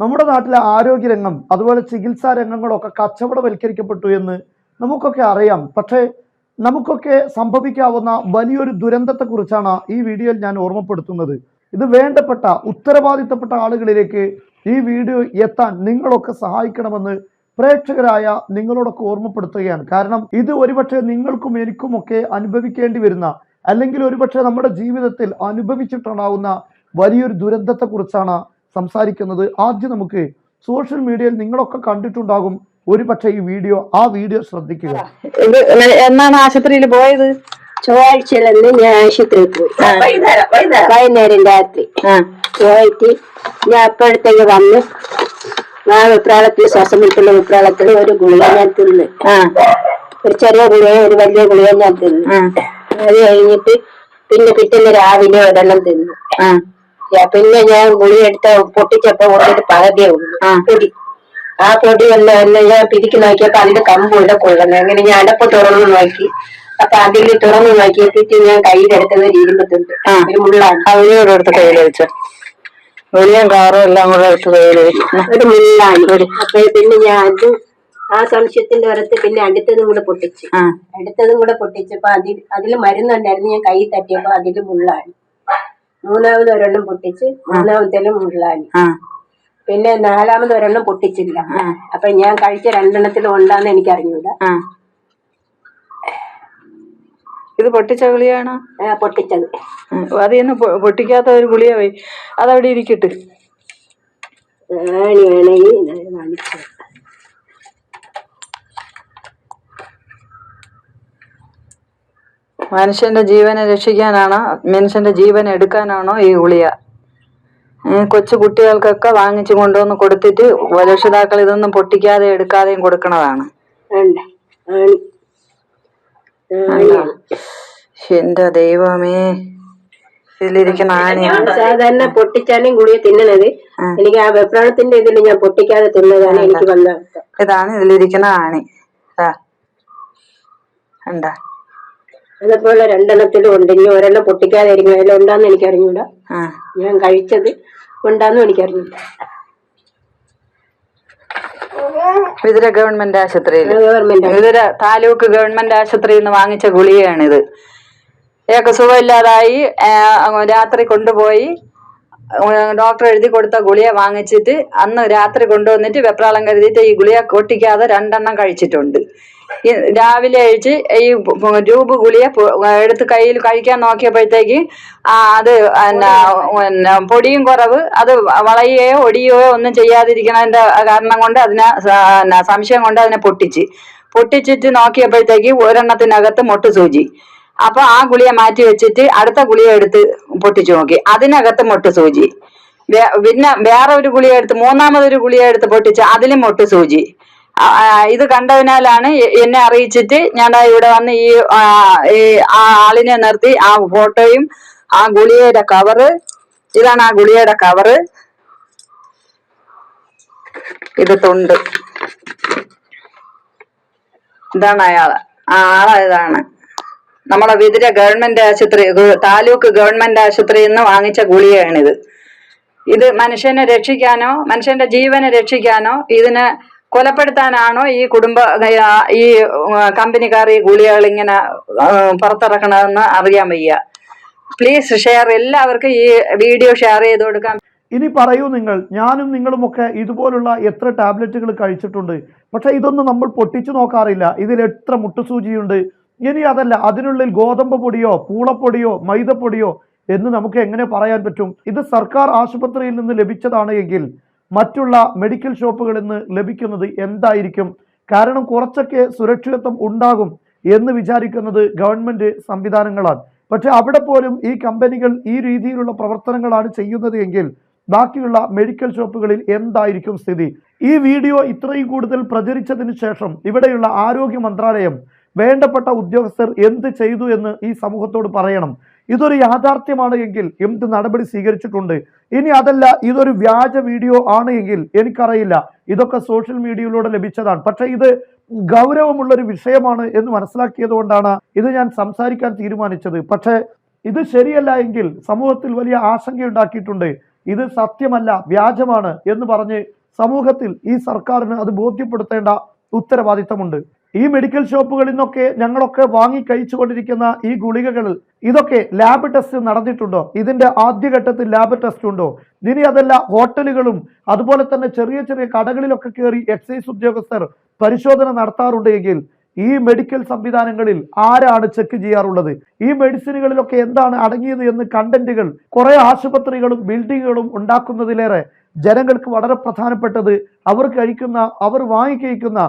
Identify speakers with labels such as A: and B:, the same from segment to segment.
A: നമ്മുടെ നാട്ടിലെ ആരോഗ്യരംഗം അതുപോലെ ചികിത്സാ രംഗങ്ങളൊക്കെ കച്ചവടവൽക്കരിക്കപ്പെട്ടു എന്ന് നമുക്കൊക്കെ അറിയാം. പക്ഷേ നമുക്കൊക്കെ സംഭവിക്കാവുന്ന വലിയൊരു ദുരന്തത്തെക്കുറിച്ചാണ് ഈ വീഡിയോയിൽ ഞാൻ ഓർമ്മപ്പെടുത്തുന്നത്. ഇത് വേണ്ടപ്പെട്ട ഉത്തരവാദിത്തപ്പെട്ട ആളുകളിലേക്ക് ഈ വീഡിയോ എത്താൻ നിങ്ങളൊക്കെ സഹായിക്കണമെന്ന് പ്രേക്ഷകരായ നിങ്ങളോടൊക്കെ ഓർമ്മപ്പെടുത്തുകയാണ്. കാരണം ഇത് ഒരുപക്ഷെ നിങ്ങൾക്കും എനിക്കുമൊക്കെ അനുഭവിക്കേണ്ടി വരുന്ന അല്ലെങ്കിൽ ഒരുപക്ഷെ നമ്മുടെ ജീവിതത്തിൽ അനുഭവിച്ചിട്ടുണ്ടാവുന്ന വലിയൊരു ദുരന്തത്തെക്കുറിച്ചാണ് സംസാരിക്കുന്നത് ആദ്യം നമുക്ക് സോഷ്യൽ മീഡിയയിൽ നിങ്ങളൊക്കെ കണ്ടിട്ടുണ്ടാകും. ഒരു പക്ഷേ ഈ വീഡിയോ ആ വീഡിയോ ശ്രദ്ധിക്കുക.
B: ഇത് എന്നാണ് ആശുപത്രിയിൽ പോയത്?
C: ചൊവ്വാഴ്ചയിലന്ന് ഞാൻ ആശുപത്രിയിൽ പോയി. വൈകുന്നേരം രാത്രി.
B: ആ
C: പോയിട്ട് ഞാൻ അപ്പോഴത്തേക്ക് വന്ന്. ആ വിപ്രാളത്തിൽ ശ്വാസം മുട്ടുള്ള വിപ്രാളത്തിൽ ഒരു ഗുളിക ഞാൻ തിന്ന്.
B: ആ
C: ഒരു ചെറിയ ഗുളിക ഒരു വലിയ ഗുളിക ഞാൻ തിന്ന്. അത് കഴിഞ്ഞിട്ട് പിന്നെ പിറ്റേന്ന് രാവിലെ ഒരെണ്ണം തിന്നു. പിന്നെ ഞാൻ ഗുളി എടുത്ത പൊട്ടിച്ചപ്പോ കൊണ്ടിട്ട് പകുതിയേ ഉള്ളൂ. പൊടി. ആ പൊടി എല്ലാം വന്ന് ഞാൻ പിരിക്കി നോക്കിയപ്പോ അതിന്റെ കമ്പുണ്ട് കൊള്ളുന്നത് അങ്ങനെ ഞാൻ അടപ്പ് തുറന്നു നോക്കി. അപ്പൊ അതിൽ തുറന്നു നോക്കിയിട്ട് ഞാൻ കയ്യിലെടുത്തത് ഒരു ഇരുമ്പ് തുണ്ട്
B: ആ.
C: ഒരു മുള്ളാണ്.
B: ആ എടുത്ത് കയ്യിൽ വെച്ച. ഉള്ളിയും കാറും എല്ലാം കൂടെ എടുത്ത് കയ്യിൽ
C: ഒരു മുള്ളാണ്. അപ്പൊ പിന്നെ ഞാൻ അത് ആ സംശയത്തിന്റെ ഒരത്ത് പിന്നെ അടുത്തതും കൂടെ പൊട്ടിച്ചു. അടുത്തതും കൂടെ പൊട്ടിച്ചപ്പോ അതിൽ അതിൽ മരുന്നുണ്ടായിരുന്നു ഞാൻ കൈ തട്ടിയപ്പോ അതിൽ മുള്ളാണ്. മൂന്നാമത് ഒരെണ്ണം പൊട്ടിച്ച് മൂന്നാമത്തേലും
B: മുള്ളാലി
C: പിന്നെ നാലാമത് ഒരെണ്ണം പൊട്ടിച്ചില്ല. അപ്പൊ ഞാൻ കഴിച്ച രണ്ടെണ്ണത്തിലും ഉണ്ടാന്ന് എനിക്ക്
B: അറിഞ്ഞൂല ഇത് പൊട്ടിച്ച ഗുളിയാണോ
C: പൊട്ടിച്ചത്.
B: അത് ഇന്ന് പൊട്ടിക്കാത്ത ഒരു ഗുളിയായി അതവിടെ ഇരിക്കട്ട്.
C: വേണമെങ്കിൽ
B: മനുഷ്യന്റെ ജീവനെ രക്ഷിക്കാനാണോ മനുഷ്യന്റെ ജീവൻ എടുക്കാനാണോ ഈ ഗുളിയ കൊച്ചു കുട്ടികൾക്കൊക്കെ വാങ്ങിച്ചു കൊണ്ടുവന്ന് കൊടുത്തിട്ട് രക്ഷിതാക്കൾ ഇതൊന്നും പൊട്ടിക്കാതെ എടുക്കാതെയും കൊടുക്കണതാണ്. എന്റെ ദൈവമേ. ഇതിലിരിക്കുന്ന ആനയാണ്
C: സാധാരണ പൊട്ടിച്ചാലും ഗുളിക തിന്നണത്. എനിക്ക് ആ വെപ്രാണത്തിന്റെ ഇതിൽ ഞാൻ പൊട്ടിക്കാതെ തിന്നതാണ് എനിക്ക് വന്ന
B: ഇതാണ് ഇതിലിരിക്കുന്ന ആണി ആ ഉണ്ടാ
C: അതുപോലെ രണ്ടെണ്ണത്തിലും ഉണ്ട്. ഇനി ഒരെണ്ണം പൊട്ടിക്കാതെ അതിൽ ഉണ്ടാന്ന് എനിക്ക് അറിഞ്ഞൂടാ ഞാൻ കഴിച്ചത് ഉണ്ടാന്നും എനിക്ക് അറിഞ്ഞൂടാ
B: വിതുര ഗവൺമെന്റ് ആശുപത്രിയിൽ വിതുര താലൂക്ക് ഗവൺമെന്റ് ആശുപത്രിയിൽ നിന്ന് വാങ്ങിച്ച ഗുളികയാണിത്. ഇതൊക്കെ സുഖമില്ലാതായി. രാത്രി കൊണ്ടുപോയി. ഡോക്ടർ എഴുതി കൊടുത്ത ഗുളിയ വാങ്ങിച്ചിട്ട് അന്ന് രാത്രി കൊണ്ടുവന്നിട്ട് വെപ്രാളം കരുതിയിട്ട് ഈ ഗുളിയ കൊട്ടിക്കാതെ രണ്ടെണ്ണം കഴിച്ചിട്ടുണ്ട്. രാവിലെ അഴിച്ച് ഈ രൂപ ഗുളിയ എടുത്ത് കയ്യിൽ കഴിക്കാൻ നോക്കിയപ്പോഴത്തേക്ക് അത് പിന്നെ പൊടിയും കുറവ് അത് വളയുകയോ ഒടിയുകയോ ഒന്നും ചെയ്യാതിരിക്കണതിന്റെ കാരണം കൊണ്ട് അതിനെ സംശയം കൊണ്ട് അതിനെ പൊട്ടിച്ച്. പൊട്ടിച്ചിട്ട് നോക്കിയപ്പോഴത്തേക്ക് ഒരെണ്ണത്തിനകത്ത് മൊട്ട് സൂചി അപ്പൊ ആ ഗുളിയ മാറ്റി വെച്ചിട്ട് അടുത്ത ഗുളിയ എടുത്ത് പൊട്ടിച്ചു നോക്കി. അതിനകത്ത് മൊട്ട് സൂചി. പിന്നെ വേറെ ഒരു ഗുളിയ എടുത്ത് മൂന്നാമതൊരു ഗുളിയ എടുത്ത് പൊട്ടിച്ച് അതിലും മൊട്ട് സൂചി. ഇത് കണ്ടതിനാലാണ് എന്നെ അറിയിച്ചിട്ട് ഞാൻ ഇവിടെ വന്ന് ഈ ആ, ആളിനെ നിർത്തി ആ ഫോട്ടോയും ആ ഗുളികയുടെ കവറ് ഇതാണ് ആ ഗുളികയുടെ കവറ് ഇത് തൊണ്ട്. ഇതാണ് അയാൾ. ആൾ ഇതാണ്. നമ്മളെ വിതിര ഗവൺമെന്റ് ആശുപത്രി താലൂക്ക് ഗവൺമെന്റ് ആശുപത്രിയിൽ നിന്ന് വാങ്ങിച്ച ഗുളികയാണിത്. ഇത് മനുഷ്യനെ രക്ഷിക്കാനോ മനുഷ്യന്റെ ജീവനെ രക്ഷിക്കാനോ ഇതിനെ കൊലപ്പെടുത്താനാണോ ഈ കുടുംബ ഈ കമ്പനിക്കാർ ഈ ഗുളികകൾ ഇങ്ങനെ പുറത്തിറക്കണമെന്ന് അറിയാൻ വയ്യ. പ്ലീസ് ഷെയർ എല്ലാവർക്കും ഈ വീഡിയോ ഷെയർ ചെയ്ത് കൊടുക്കാൻ
A: ഇനി പറയൂ നിങ്ങൾ ഞാനും നിങ്ങളുമൊക്കെ ഇതുപോലുള്ള എത്ര ടാബ്ലറ്റുകൾ കഴിച്ചിട്ടുണ്ട്. പക്ഷെ ഇതൊന്നും നമ്മൾ പൊട്ടിച്ചു നോക്കാറില്ല. ഇതിൽ എത്ര മുട്ടുസൂചിയുണ്ട്. ഇനി അതല്ല അതിനുള്ളിൽ ഗോതമ്പ് പൊടിയോ പൂളപ്പൊടിയോ മൈദപ്പൊടിയോ എന്ന് നമുക്ക് എങ്ങനെ പറയാൻ പറ്റും? ഇത് സർക്കാർ ആശുപത്രിയിൽ നിന്ന് ലഭിച്ചതാണ് എങ്കിൽ മറ്റുള്ള മെഡിക്കൽ ഷോപ്പുകളിൽ നിന്ന് ലഭിക്കുന്നത് എന്തായിരിക്കും? കാരണം കുറച്ചൊക്കെ സുരക്ഷിതത്വം ഉണ്ടാകും എന്ന് വിചാരിക്കുന്നത് ഗവൺമെന്റ് സംവിധാനങ്ങളാണ്. പക്ഷെ അവിടെ പോലും ഈ കമ്പനികൾ ഈ രീതിയിലുള്ള പ്രവർത്തനങ്ങളാണ് ചെയ്യുന്നത് എങ്കിൽ ബാക്കിയുള്ള മെഡിക്കൽ ഷോപ്പുകളിൽ എന്തായിരിക്കും സ്ഥിതി? ഈ വീഡിയോ ഇത്രയും കൂടുതൽ പ്രചരിച്ചതിന് ശേഷം ഇവിടെയുള്ള ആരോഗ്യ മന്ത്രാലയം വേണ്ടപ്പെട്ട ഉദ്യോഗസ്ഥർ എന്ത് ചെയ്തു എന്ന് ഈ സമൂഹത്തോട് പറയണം. ഇതൊരു യാഥാർത്ഥ്യമാണ് എങ്കിൽ എന്ത് നടപടി സ്വീകരിച്ചിട്ടുണ്ട്? ഇനി അതല്ല ഇതൊരു വ്യാജ വീഡിയോ ആണ് എങ്കിൽ എനിക്കറിയില്ല. ഇതൊക്കെ സോഷ്യൽ മീഡിയയിലൂടെ ലഭിച്ചതാണ്. പക്ഷേ ഇത് ഗൗരവമുള്ള ഒരു വിഷയമാണ് എന്ന് മനസ്സിലാക്കിയത് കൊണ്ടാണ് ഇത് ഞാൻ സംസാരിക്കാൻ തീരുമാനിച്ചത്. പക്ഷേ ഇത് ശരിയല്ല എങ്കിൽ സമൂഹത്തിൽ വലിയ ആശങ്കയുണ്ടാക്കിയിട്ടുണ്ട്. ഇത് സത്യമല്ല വ്യാജമാണ് എന്ന് പറഞ്ഞ് സമൂഹത്തിൽ ഈ സർക്കാരിന് അത് ബോധ്യപ്പെടുത്തേണ്ട ഉത്തരവാദിത്തമുണ്ട്. ഈ മെഡിക്കൽ ഷോപ്പുകളിൽ നിന്നൊക്കെ ഞങ്ങളൊക്കെ വാങ്ങി കഴിച്ചുകൊണ്ടിരിക്കുന്ന ഈ ഗുളികകളിൽ ഇതൊക്കെ ലാബ് ടെസ്റ്റ് നടന്നിട്ടുണ്ടോ? ഇതിന്റെ ആദ്യഘട്ടത്തിൽ ലാബ് ടെസ്റ്റ് ഉണ്ടോ? ഇനി അതല്ല ഹോട്ടലുകളും അതുപോലെ തന്നെ ചെറിയ ചെറിയ കടകളിലൊക്കെ കയറി എക്സൈസ് ഉദ്യോഗസ്ഥർ പരിശോധന നടത്താറുണ്ട് എങ്കിൽ ഈ മെഡിക്കൽ സംവിധാനങ്ങളിൽ ആരാണ് ചെക്ക് ചെയ്യാറുള്ളത്? ഈ മെഡിസിനുകളിലൊക്കെ എന്താണ് അടങ്ങിയത് എന്ന് കണ്ടന്റുകൾ കുറെ ആശുപത്രികളും ബിൽഡിങ്ങുകളും ഉണ്ടാക്കുന്നതിലേറെ ജനങ്ങൾക്ക് വളരെ പ്രധാനപ്പെട്ടത് അവർ കഴിക്കുന്ന അവർ വാങ്ങിക്കഴിക്കുന്ന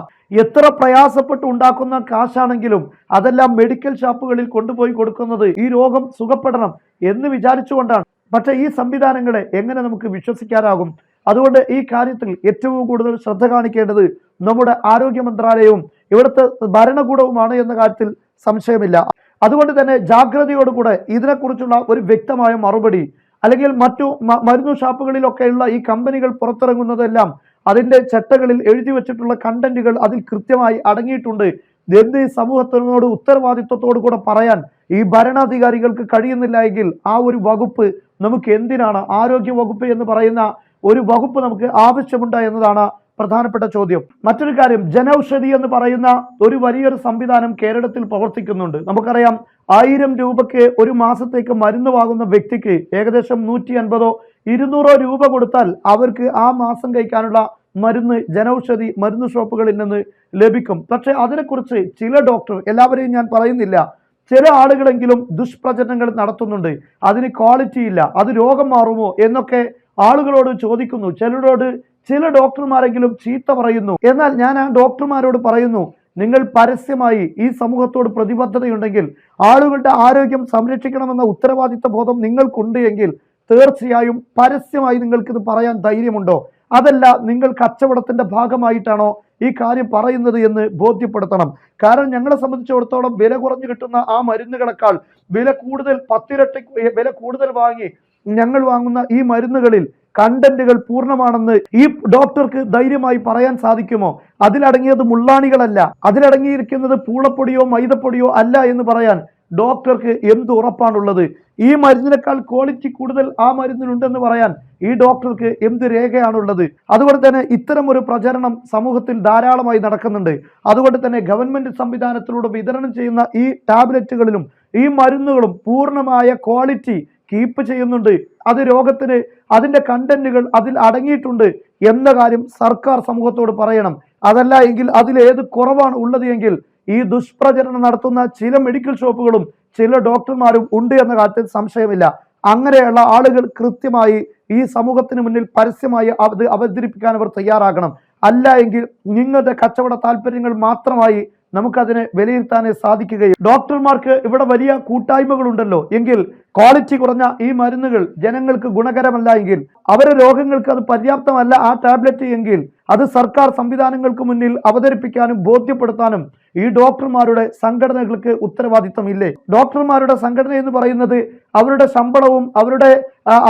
A: എത്ര പ്രയാസപ്പെട്ട് ഉണ്ടാക്കുന്ന കാശാണെങ്കിലും അതെല്ലാം മെഡിക്കൽ ഷാപ്പുകളിൽ കൊണ്ടുപോയി കൊടുക്കുന്നത് ഈ രോഗം സുഖപ്പെടണം എന്ന് വിചാരിച്ചുകൊണ്ടാണ്. പക്ഷേ ഈ സംവിധാനങ്ങളെ എങ്ങനെ നമുക്ക് വിശ്വസിക്കാനാകും? അതുകൊണ്ട് ഈ കാര്യത്തിൽ ഏറ്റവും കൂടുതൽ ശ്രദ്ധ കാണിക്കേണ്ടത് നമ്മുടെ ആരോഗ്യ മന്ത്രാലയവും ഇവിടുത്തെ ഭരണകൂടവുമാണ് എന്ന കാര്യത്തിൽ സംശയമില്ല. അതുകൊണ്ട് തന്നെ ജാഗ്രതയോടുകൂടെ ഇതിനെക്കുറിച്ചുള്ള ഒരു വ്യക്തമായ മറുപടി അല്ലെങ്കിൽ മറ്റു മരുന്ന് ഷാപ്പുകളിലൊക്കെയുള്ള ഈ കമ്പനികൾ പുറത്തിറങ്ങുന്നതെല്ലാം അതിന്റെ ചട്ടകളിൽ എഴുതി വെച്ചിട്ടുള്ള കണ്ടന്റുകൾ അതിൽ കൃത്യമായി അടങ്ങിയിട്ടുണ്ട്. എന്ത് സമൂഹത്തിനോട് ഉത്തരവാദിത്വത്തോടു കൂടെ പറയാൻ ഈ ഭരണാധികാരികൾക്ക് കഴിയുന്നില്ല എങ്കിൽ ആ ഒരു വകുപ്പ് നമുക്ക് എന്തിനാണ്? ആരോഗ്യ വകുപ്പ് എന്ന് പറയുന്ന ഒരു വകുപ്പ് നമുക്ക് ആവശ്യമുണ്ട് എന്നതാണ് പ്രധാനപ്പെട്ട ചോദ്യം. മറ്റൊരു കാര്യം ജനൌഷധി എന്ന് പറയുന്ന ഒരു വലിയൊരു സംവിധാനം കേരളത്തിൽ പ്രവർത്തിക്കുന്നുണ്ട്. നമുക്കറിയാം ആയിരം രൂപയ്ക്ക് ഒരു മാസത്തേക്ക് മരുന്ന് വാങ്ങുന്ന വ്യക്തിക്ക് ഏകദേശം നൂറ്റി അൻപതോ ഇരുന്നൂറോ രൂപ കൊടുത്താൽ അവർക്ക് ആ മാസം കഴിക്കാനുള്ള മരുന്ന് ജനൌഷധി മരുന്ന് ഷോപ്പുകളിൽ നിന്ന് ലഭിക്കും. പക്ഷെ അതിനെക്കുറിച്ച് ചില ഡോക്ടർ എല്ലാവരെയും ഞാൻ പറയുന്നില്ല. ചില ആളുകളെങ്കിലും ദുഷ്പ്രചരണങ്ങൾ നടത്തുന്നുണ്ട്. അതിന് ക്വാളിറ്റി ഇല്ല അത് രോഗം മാറുമോ എന്നൊക്കെ ആളുകളോട് ചോദിക്കുന്നു. ചിലരോട് ചില ഡോക്ടർമാരെങ്കിലും ചീത്ത പറയുന്നു. എന്നാൽ ഞാൻ ആ ഡോക്ടർമാരോട് പറയുന്നു നിങ്ങൾ പരസ്യമായി ഈ സമൂഹത്തോട് പ്രതിബദ്ധതയുണ്ടെങ്കിൽ ആളുകളുടെ ആരോഗ്യം സംരക്ഷിക്കണമെന്ന ഉത്തരവാദിത്ത ബോധം നിങ്ങൾക്കുണ്ട് എങ്കിൽ തീർച്ചയായും പരസ്യമായി നിങ്ങൾക്കിത് പറയാൻ ധൈര്യമുണ്ടോ? അതല്ല നിങ്ങൾ കച്ചവടത്തിന്റെ ഭാഗമായിട്ടാണോ ഈ കാര്യം പറയുന്നത് എന്ന് ബോധ്യപ്പെടുത്തണം. കാരണം ഞങ്ങളെ സംബന്ധിച്ചിടത്തോളം വില കുറഞ്ഞു കിട്ടുന്ന ആ മരുന്നുകളെക്കാൾ വില കൂടുതൽ പത്തിരട്ടി വില കൂടുതൽ വാങ്ങി ഞങ്ങൾ വാങ്ങുന്ന ഈ മരുന്നുകളിൽ കണ്ടന്റുകൾ പൂർണമാണെന്ന് ഈ ഡോക്ടർക്ക് ധൈര്യമായി പറയാൻ സാധിക്കുമോ? അതിലടങ്ങിയത് മുള്ളാണികളല്ല. അതിലടങ്ങിയിരിക്കുന്നത് പൂളപ്പൊടിയോ മൈദപ്പൊടിയോ അല്ല എന്ന് പറയാൻ ഡോക്ടർക്ക് എന്ത് ഉറപ്പാണുള്ളത്? ഈ മരുന്നിനേക്കാൾ ക്വാളിറ്റി കൂടുതൽ ആ മരുന്നിനുണ്ടെന്ന് പറയാൻ ഈ ഡോക്ടർക്ക് എന്ത് രേഖയാണുള്ളത്? അതുകൊണ്ട് തന്നെ ഇത്തരം ഒരു പ്രചരണം സമൂഹത്തിൽ ധാരാളമായി നടക്കുന്നുണ്ട്. അതുകൊണ്ട് തന്നെ ഗവൺമെന്റ് സംവിധാനത്തിലൂടെ വിതരണം ചെയ്യുന്ന ഈ ടാബ്ലറ്റുകളിലും ഈ മരുന്നുകളും പൂർണമായ ക്വാളിറ്റി കീപ്പ് ചെയ്യുന്നുണ്ട്. അത് രോഗത്തിന് അതിന്റെ കണ്ടന്റുകൾ അതിൽ അടങ്ങിയിട്ടുണ്ട് എന്ന കാര്യം സർക്കാർ സമൂഹത്തോട് പറയണം. അതല്ല എങ്കിൽ അതിൽ ഏത് കുറവാണ് ഉള്ളത് എങ്കിൽ ഈ ദുഷ്പ്രചരണം നടത്തുന്ന ചില മെഡിക്കൽ ഷോപ്പുകളും ചില ഡോക്ടർമാരും ഉണ്ട് എന്ന കാര്യത്തിൽ സംശയമില്ല. അങ്ങനെയുള്ള ആളുകൾ കൃത്യമായി ഈ സമൂഹത്തിന് മുന്നിൽ പരസ്യമായി അത് അവതരിപ്പിക്കാൻ അവർ തയ്യാറാകണം. അല്ല എങ്കിൽ നിങ്ങളുടെ കച്ചവട താല്പര്യങ്ങൾ മാത്രമായി നമുക്കതിനെ വിലയിരുത്താനേ സാധിക്കുകയും ഡോക്ടർമാർക്ക് ഇവിടെ വലിയ കൂട്ടായ്മകളുണ്ടല്ലോ. എങ്കിൽ ക്വാളിറ്റി കുറഞ്ഞ ഈ മരുന്നുകൾ ജനങ്ങൾക്ക് ഗുണകരമല്ല എങ്കിൽ അവരെ രോഗങ്ങൾക്ക് അത് പര്യാപ്തമല്ല ആ ടാബ്ലറ്റ് എങ്കിൽ അത് സർക്കാർ സംവിധാനങ്ങൾക്ക് മുന്നിൽ അവതരിപ്പിക്കാനും ബോധ്യപ്പെടുത്താനും ഈ ഡോക്ടർമാരുടെ സംഘടനകൾക്ക് ഉത്തരവാദിത്തമില്ലേ? ഡോക്ടർമാരുടെ സംഘടന എന്ന് പറയുന്നത് അവരുടെ ശമ്പളവും അവരുടെ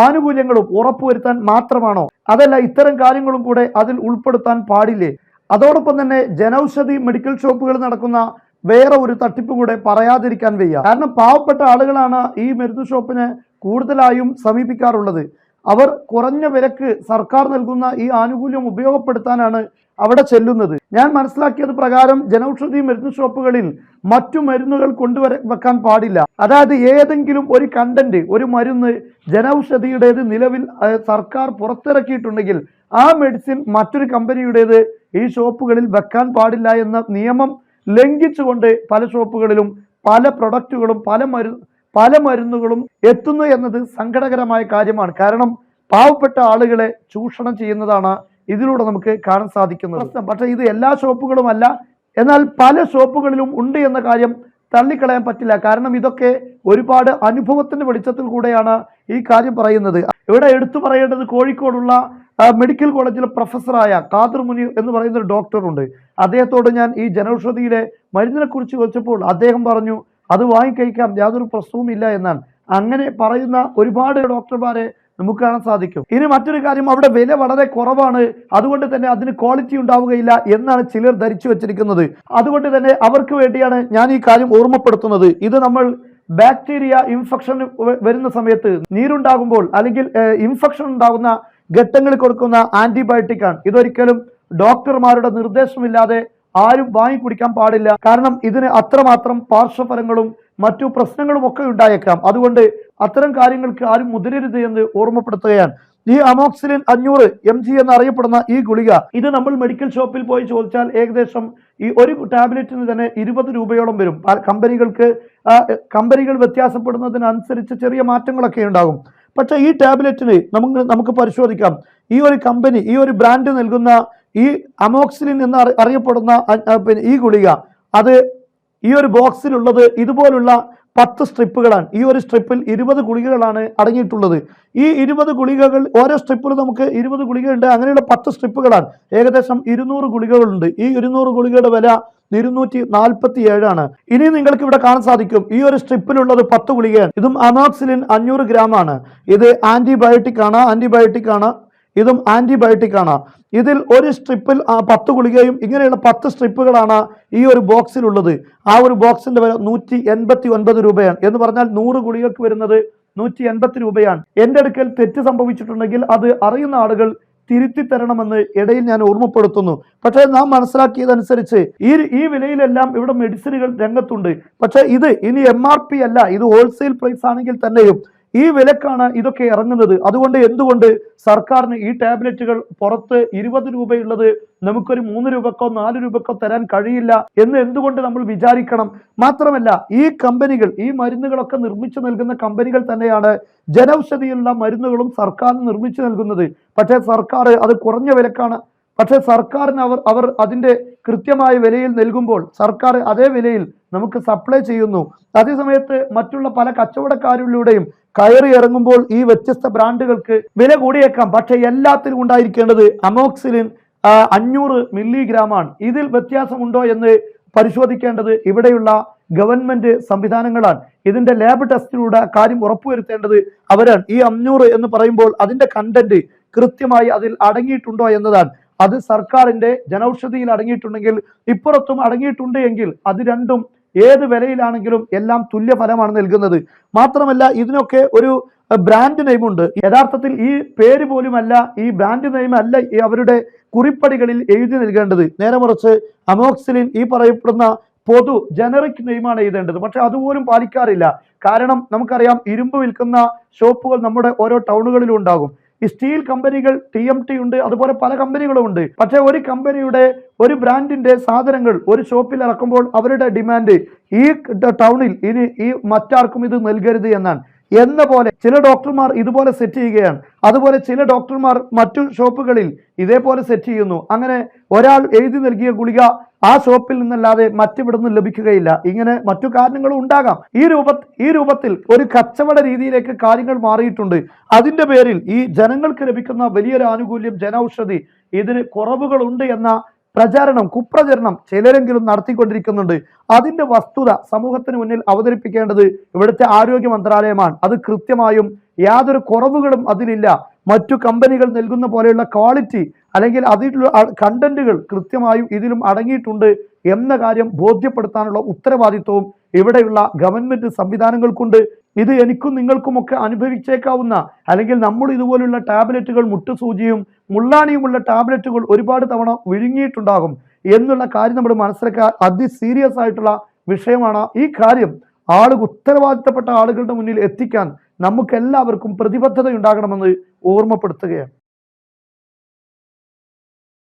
A: ആനുകൂല്യങ്ങളും ഉറപ്പുവരുത്താൻ മാത്രമാണോ? അതല്ല ഇത്തരം കാര്യങ്ങളും കൂടെ അതിൽ ഉൾപ്പെടുത്താൻ പാടില്ലേ? അതോടൊപ്പം തന്നെ ജനൌഷധി മെഡിക്കൽ ഷോപ്പുകൾ നടക്കുന്ന വേറെ ഒരു തട്ടിപ്പ് കൂടെ പറയാതിരിക്കാൻ വയ്യ. കാരണം പാവപ്പെട്ട ആളുകളാണ് ഈ മരുന്ന് ഷോപ്പിനെ കൂടുതലായും സമീപിക്കാറുള്ളത്. അവർ കുറഞ്ഞ വിലക്ക് സർക്കാർ നൽകുന്ന ഈ ആനുകൂല്യം ഉപയോഗപ്പെടുത്താനാണ് അവിടെ ചെല്ലുന്നത്. ഞാൻ മനസ്സിലാക്കിയത് പ്രകാരം ജനൌഷധി മരുന്ന് ഷോപ്പുകളിൽ മറ്റു മരുന്നുകൾ കൊണ്ടുവര വെക്കാൻ പാടില്ല. അതായത് ഏതെങ്കിലും ഒരു കണ്ടന്റ് ഒരു മരുന്ന് ജനൌഷധിയുടേത് നിലവിൽ സർക്കാർ പുറത്തിറക്കിയിട്ടുണ്ടെങ്കിൽ ആ മെഡിസിൻ മറ്റൊരു കമ്പനിയുടേത് ഈ ഷോപ്പുകളിൽ വെക്കാൻ പാടില്ല എന്ന നിയമം ലംഘിച്ചുകൊണ്ട് പല ഷോപ്പുകളിലും പല പ്രൊഡക്റ്റുകളും പല മരു പല മരുന്നുകളും എത്തുന്നു എന്നത് സങ്കടകരമായ കാര്യമാണ്. കാരണം പാവപ്പെട്ട ആളുകളെ ചൂഷണം ചെയ്യുന്നതാണ് ഇതിലൂടെ നമുക്ക് കാണാൻ സാധിക്കുന്നത്. പ്രശ്നം. പക്ഷേ ഇത് എല്ലാ ഷോപ്പുകളുമല്ല. എന്നാൽ പല ഷോപ്പുകളിലും ഉണ്ട് എന്ന കാര്യം തള്ളിക്കളയാൻ പറ്റില്ല. കാരണം ഇതൊക്കെ ഒരുപാട് അനുഭവത്തിന്റെ വെളിച്ചത്തിൽ കൂടെയാണ് ഈ കാര്യം പറയുന്നത്. ഇവിടെ എടുത്തു പറയേണ്ടത് കോഴിക്കോടുള്ള മെഡിക്കൽ കോളേജിലെ പ്രൊഫസറായ കാദർ മുനീർ എന്ന് പറയുന്ന ഒരു ഡോക്ടറുണ്ട്. അദ്ദേഹത്തോട് ഞാൻ ഈ ജനൌഷധിയിലെ മരുന്നിനെ വെച്ചപ്പോൾ അദ്ദേഹം പറഞ്ഞു അത് വാങ്ങിക്കഴിക്കാം യാതൊരു പ്രശ്നവും ഇല്ല എന്നാണ്. അങ്ങനെ പറയുന്ന ഒരുപാട് ഡോക്ടർമാരെ നമുക്ക് കാണാൻ സാധിക്കും. ഇനി മറ്റൊരു കാര്യം അവിടെ വില വളരെ കുറവാണ്. അതുകൊണ്ട് തന്നെ അതിന് ക്വാളിറ്റി ഉണ്ടാവുകയില്ല എന്നാണ് ചിലർ ധരിച്ചു വെച്ചിരിക്കുന്നത്. അതുകൊണ്ട് തന്നെ അവർക്ക് വേണ്ടിയാണ് ഞാൻ ഈ കാര്യം ഓർമ്മപ്പെടുത്തുന്നത്. ഇത് നമ്മൾ ബാക്ടീരിയ ഇൻഫെക്ഷൻ വരുന്ന സമയത്ത് നീരുണ്ടാകുമ്പോൾ അല്ലെങ്കിൽ ഇൻഫെക്ഷൻ ഉണ്ടാകുന്ന ഘട്ടങ്ങളിൽ കൊടുക്കുന്ന ആന്റിബയോട്ടിക് ആണ്. ഇതൊരിക്കലും ഡോക്ടർമാരുടെ നിർദ്ദേശമില്ലാതെ ആരും വാങ്ങി കുടിക്കാൻ പാടില്ല. കാരണം ഇതിന് അത്രമാത്രം പാർശ്വഫലങ്ങളും മറ്റു പ്രശ്നങ്ങളും ഒക്കെ ഉണ്ടായേക്കാം. അതുകൊണ്ട് അത്തരം കാര്യങ്ങൾക്ക് ആരും മുതിരരുത് എന്ന് ഓർമ്മപ്പെടുത്തുകയാണ്. ഈ അമോക്സിലിൻ അഞ്ഞൂറ് എം ജി എന്നറിയപ്പെടുന്ന ഈ ഗുളിക ഇത് നമ്മൾ മെഡിക്കൽ ഷോപ്പിൽ പോയി ചോദിച്ചാൽ ഏകദേശം ഈ ഒരു ടാബ്ലറ്റിന് തന്നെ ഇരുപത് രൂപയോളം വരും. കമ്പനികൾക്ക് കമ്പനികൾ വ്യത്യാസപ്പെടുന്നതിനനുസരിച്ച് ചെറിയ മാറ്റങ്ങളൊക്കെ ഉണ്ടാകും. പക്ഷേ ഈ ടാബ്ലറ്റിന് നമുക്ക് നമുക്ക് പരിശോധിക്കാം. ഈ ഒരു കമ്പനി ഈ ഒരു ബ്രാൻഡ് നൽകുന്ന ഈ അമോക്സിലിൻ എന്ന് അറിയപ്പെടുന്ന പിന്നെ ഈ ഗുളിക അത് ഈ ഒരു ബോക്സിലുള്ളത് ഇതുപോലുള്ള പത്ത് സ്ട്രിപ്പുകളാണ് ഈ ഒരു സ്ട്രിപ്പിൽ ഇരുപത് ഗുളികകളാണ് അടങ്ങിയിട്ടുള്ളത്. ഈ ഇരുപത് ഗുളികകൾ ഓരോ സ്ട്രിപ്പിൽ നമുക്ക് ഇരുപത് ഗുളികയുണ്ട്. അങ്ങനെയുള്ള പത്ത് സ്ട്രിപ്പുകളാണ് ഏകദേശം ഇരുന്നൂറ് ഗുളികകളുണ്ട്. ഈ ഇരുന്നൂറ് ഗുളികയുടെ വില ഇരുന്നൂറ്റി നാൽപ്പത്തി ഏഴാണ് ഇനി നിങ്ങൾക്ക് ഇവിടെ കാണാൻ സാധിക്കും ഈ ഒരു സ്ട്രിപ്പിലുള്ളത് പത്ത് ഗുളികയാണ്. ഇതും അമോക്സിലിൻ അഞ്ഞൂറ് ഗ്രാം ആണ് ഇത് ആന്റിബയോട്ടിക് ആണ് ആന്റിബയോട്ടിക് ആണ് ഇതും ആന്റിബയോട്ടിക് ആണ്. ഇതിൽ ഒരു സ്ട്രിപ്പിൽ പത്ത് ഗുളികയും ഇങ്ങനെയുള്ള പത്ത് സ്ട്രിപ്പുകളാണ് ഈ ഒരു ബോക്സിലുള്ളത്. ആ ഒരു ബോക്സിന്റെ വില നൂറ്റി എൺപത്തി ഒൻപത് രൂപയാണ്. എന്ന് പറഞ്ഞാൽ നൂറ് ഗുളികൾക്ക് വരുന്നത് നൂറ്റി എൺപത്തി രൂപയാണ്. എന്റെ അടുക്കൽ തെറ്റ് സംഭവിച്ചിട്ടുണ്ടെങ്കിൽ അത് അറിയുന്ന ആളുകൾ തിരുത്തി തരണമെന്ന് ഇടയിൽ ഞാൻ ഓർമ്മപ്പെടുത്തുന്നു. പക്ഷേ നാം മനസ്സിലാക്കിയതനുസരിച്ച് ഈ ഈ വിലയിലെല്ലാം ഇവിടെ മെഡിസിനുകൾ രംഗത്തുണ്ട്. പക്ഷേ ഇത് ഇനി എം അല്ല. ഇത് ഹോൾസെയിൽ പ്രൈസ് ആണെങ്കിൽ തന്നെയും ഈ വിലക്കാണ് ഇതൊക്കെ ഇറങ്ങുന്നത്. അതുകൊണ്ട് എന്തുകൊണ്ട് സർക്കാരിന് ഈ ടാബ്ലറ്റുകൾ പുറത്ത് ഇരുപത് രൂപയുള്ളത് നമുക്കൊരു മൂന്ന് രൂപക്കോ നാല് രൂപക്കോ തരാൻ കഴിയില്ല എന്ന് എന്തുകൊണ്ട് നമ്മൾ വിചാരിക്കണം? മാത്രമല്ല ഈ കമ്പനികൾ ഈ മരുന്നുകളൊക്കെ നിർമ്മിച്ചു നൽകുന്ന കമ്പനികൾ തന്നെയാണ് ജനൌഷധിയിലുള്ള മരുന്നുകളും സർക്കാർ നിർമ്മിച്ചു നൽകുന്നത്. പക്ഷേ സർക്കാർ അത് കുറഞ്ഞ വിലക്കാണ് പക്ഷേ സർക്കാരിന് അവർ അവർ അതിന്റെ കൃത്യമായ വിലയിൽ നൽകുമ്പോൾ സർക്കാർ അതേ വിലയിൽ നമുക്ക് സപ്ലൈ ചെയ്യുന്നു. അതേസമയത്ത് മറ്റുള്ള പല കച്ചവടക്കാരിലൂടെയും കയറി ഇറങ്ങുമ്പോൾ ഈ വ്യത്യസ്ത ബ്രാൻഡുകൾക്ക് വില കൂടിയേക്കാം. പക്ഷേ എല്ലാത്തിനും ഉണ്ടായിരിക്കേണ്ടത് അമോക്സിലിൻ അഞ്ഞൂറ് മില്ലിഗ്രാം ആണ് ഇതിൽ വ്യത്യാസമുണ്ടോ എന്ന് പരിശോധിക്കേണ്ടത് ഇവിടെയുള്ള ഗവൺമെന്റ് സംവിധാനങ്ങളാണ്. ഇതിന്റെ ലാബ് ടെസ്റ്റിലൂടെ കാര്യം ഉറപ്പുവരുത്തേണ്ടത് അവരാണ്. ഈ അഞ്ഞൂറ് എന്ന് പറയുമ്പോൾ അതിന്റെ കണ്ടന്റ് കൃത്യമായി അതിൽ അടങ്ങിയിട്ടുണ്ടോ എന്നതാണ്. അത് സർക്കാരിന്റെ ജനൌഷധിയിൽ അടങ്ങിയിട്ടുണ്ടെങ്കിൽ ഇപ്പുറത്തും അടങ്ങിയിട്ടുണ്ട് എങ്കിൽ അത് രണ്ടും ഏത് വിലയിലാണെങ്കിലും എല്ലാം തുല്യ ഫലമാണ് നൽകുന്നത്. മാത്രമല്ല ഇതിനൊക്കെ ഒരു ബ്രാൻഡ് നെയിം ഉണ്ട്. യഥാർത്ഥത്തിൽ ഈ പേര് പോലുമല്ല ഈ ബ്രാൻഡ് നെയിം അല്ല അവരുടെ കുറിപ്പടികളിൽ എഴുതി നൽകേണ്ടത്. നേരെ മറിച്ച് അമോക്സിലിൻ ഈ പറയപ്പെടുന്ന പൊതു ജനറിക് നെയിമാണ് എഴുതേണ്ടത്. പക്ഷെ അതുപോലും പാലിക്കാറില്ല. കാരണം നമുക്കറിയാം ഇരുമ്പ് വിൽക്കുന്ന ഷോപ്പുകൾ നമ്മുടെ ഓരോ ടൗണുകളിലും ഉണ്ടാകും. ഈ സ്റ്റീൽ കമ്പനികൾ ടി എം ടി ഉണ്ട് അതുപോലെ പല കമ്പനികളും ഉണ്ട്. പക്ഷെ ഒരു കമ്പനിയുടെ ഒരു ബ്രാൻഡിന്റെ സാധനങ്ങൾ ഒരു ഷോപ്പിൽ ഇറക്കുമ്പോൾ അവരുടെ ഡിമാൻഡ് ഈ ടൗണിൽ ഇനി ഈ മറ്റാർക്കും ഇത് നൽകരുത് എന്നാണ്. എന്ന പോലെ ചില ഡോക്ടർമാർ ഇതുപോലെ സെറ്റ് ചെയ്യുകയാണ്. അതുപോലെ ചില ഡോക്ടർമാർ മറ്റു ഷോപ്പുകളിൽ ഇതേപോലെ സെറ്റ് ചെയ്യുന്നു. അങ്ങനെ ഒരാൾ എഴുതി നൽകിയ ഗുളിക ആ ഷോപ്പിൽ നിന്നല്ലാതെ മറ്റിവിടുന്ന് ലഭിക്കുകയില്ല. ഇങ്ങനെ മറ്റു കാരണങ്ങളും ഉണ്ടാകാം. ഈ രൂപ ഈ രൂപത്തിൽ ഒരു കച്ചവട രീതിയിലേക്ക് കാര്യങ്ങൾ മാറിയിട്ടുണ്ട്. അതിന്റെ പേരിൽ ഈ ജനങ്ങൾക്ക് ലഭിക്കുന്ന വലിയൊരു ആനുകൂല്യം ജനൌഷധി. ഇതിന് കുറവുകളുണ്ട് എന്ന പ്രചാരണം കുപ്രചരണം ചിലരെങ്കിലും നടത്തിക്കൊണ്ടിരിക്കുന്നുണ്ട്. അതിന്റെ വസ്തുത സമൂഹത്തിന് മുന്നിൽ അവതരിപ്പിക്കേണ്ടത് ഇവിടുത്തെ ആരോഗ്യ മന്ത്രാലയമാണ്. അത് കൃത്യമായും യാതൊരു കുറവുകളും അതിലില്ല. മറ്റു കമ്പനികൾ നൽകുന്ന പോലെയുള്ള ക്വാളിറ്റി അല്ലെങ്കിൽ അതിലുള്ള കണ്ടന്റുകൾ കൃത്യമായും ഇതിലും അടങ്ങിയിട്ടുണ്ട് എന്ന കാര്യം ബോധ്യപ്പെടുത്താനുള്ള ഉത്തരവാദിത്വവും ഇവിടെയുള്ള ഗവൺമെന്റ് സംവിധാനങ്ങൾക്കുണ്ട്. ഇത് എനിക്കും നിങ്ങൾക്കുമൊക്കെ അനുഭവിച്ചേക്കാവുന്ന അല്ലെങ്കിൽ നമ്മൾ ഇതുപോലുള്ള ടാബ്ലറ്റുകൾ മുട്ടുസൂചിയും മുള്ളാണിയുമുള്ള ടാബ്ലറ്റുകൾ ഒരുപാട് തവണ വിഴുങ്ങിയിട്ടുണ്ടാകും എന്നുള്ള കാര്യം നമ്മൾ അതി സീരിയസ് ആയിട്ടുള്ള വിഷയമാണ്. ഈ കാര്യം ആളുകൾ ഉത്തരവാദിത്തപ്പെട്ട ആളുകളുടെ മുന്നിൽ എത്തിക്കാൻ നമുക്കെല്ലാവർക്കും പ്രതിബദ്ധത ഉണ്ടാകണമെന്ന് ഓർമ്മപ്പെടുത്തുകയാണ്.